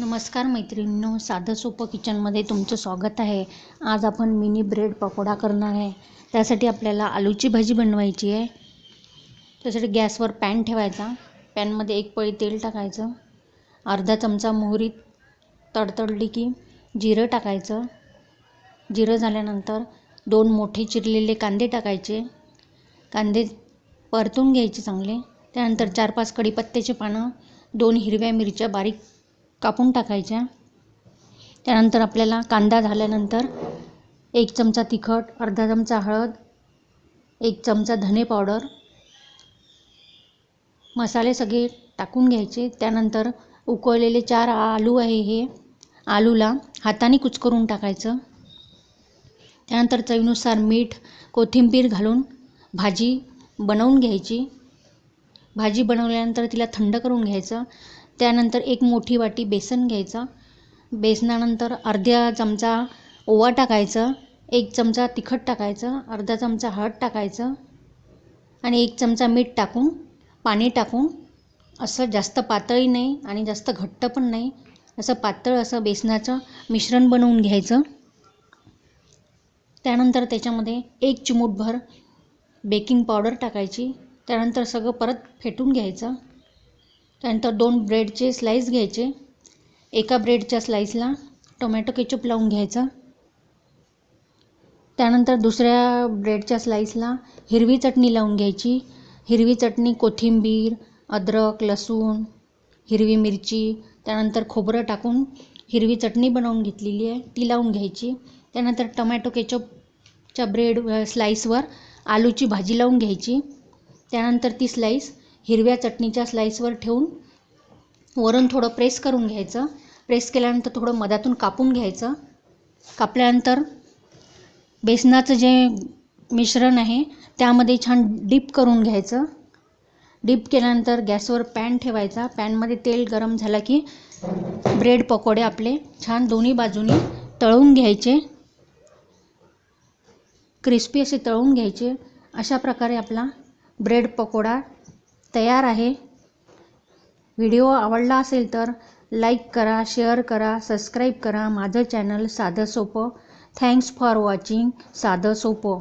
नमस्कार मैत्रिणींनो साधं सोपं किचनमध्ये तुमचं स्वागत आहे. आज आपण मिनी ब्रेड पकोडा करणार आहे. त्यासाठी आपल्याला आलूची भाजी बनवायची आहे. त्यासाठी गॅसवर पॅन ठेवायचा. पॅनमध्ये एक पळी तेल टाकायचं. अर्धा चमचा मोहरी तडतडली की जिरं टाकायचं. जिरं झाल्यानंतर दोन मोठे चिरलेले कांदे टाकायचे. कांदे परतून घ्यायचे चांगले. त्यानंतर चार पाच कढीपत्त्याचे पानं दोन हिरव्या मिरच्या बारीक कापून टाकायच्या. त्यानंतर आपल्याला कांदा झाल्यानंतर एक चमचा तिखट अर्धा चमचा हळद एक चमचा धने पावडर मसाले सगळे टाकून घ्यायचे. त्यानंतर उकळलेले चार आलू आहे हे. आलूला हाताने कुचकरून टाकायचं. त्यानंतर चवीनुसार मीठ कोथिंबीर घालून भाजी बनवून घ्यायची. भाजी बनवल्यानंतर तिला थंड करून घ्यायचं. त्यानंतर एक मोठी वाटी बेसन घ्यायचं. बेसनानंतर अर्ध्या चमचा ओवा टाकायचं. एक चमचा तिखट टाकायचं. अर्धा चमचा हळद टाकायचं. आणि एक चमचा मीठ टाकून पाणी टाकून असं जास्त पातळी नाही आणि जास्त घट्ट पण नाही. असं पातळ असं बेसनाचं मिश्रण बनवून घ्यायचं. त्यानंतर त्याच्यामध्ये एक चिमूटभर बेकिंग पावडर टाकायची. त्यानंतर सगळं परत फेटून घ्यायचं. त्यानंतर दोन ब्रेडचे स्लाईस घ्यायचे. एका ब्रेडच्या स्लाईसला टोमॅटो केचप लावून घ्यायचा. त्यानंतर दुसऱ्या ब्रेडच्या स्लाईसला हिरवी चटणी लावून घ्यायची. हिरवी चटणी कोथिंबीर अद्रक लसूण हिरवी मिरची त्यानंतर खोबरं टाकून हिरवी चटणी बनवून घेतलेली आहे. ती लावून घ्यायची. त्यानंतर टोमॅटो केचपच्या ब्रेड स्लाईसवर आलूची भाजी लावून घ्यायची. त्यानंतर ती स्लाईस हिरव्या चटणीच्या स्लाईसवर ठेवून वरून थोडं प्रेस करून घ्यायचं. प्रेस केल्यानंतर थोडं मधातून कापून घ्यायचं. कापल्यानंतर बेसनाचं जे मिश्रण आहे त्यामध्ये छान डीप करून घ्यायचं. डीप केल्यानंतर गॅसवर पॅन ठेवायचा. पॅनमध्ये तेल गरम झालं की ब्रेड पकोडे आपले छान दोन्ही बाजूनी तळून घ्यायचे. क्रिस्पी असे तळून घ्यायचे. अशा प्रकारे आपला ब्रेड पकोडा तयार आहे. व्हिडिओ आवडला असेल तर लाईक करा शेअर करा सबस्क्राईब करा. माझं चॅनल साधं सोपं. थँक्स फॉर वॉचिंग साधं सोपं.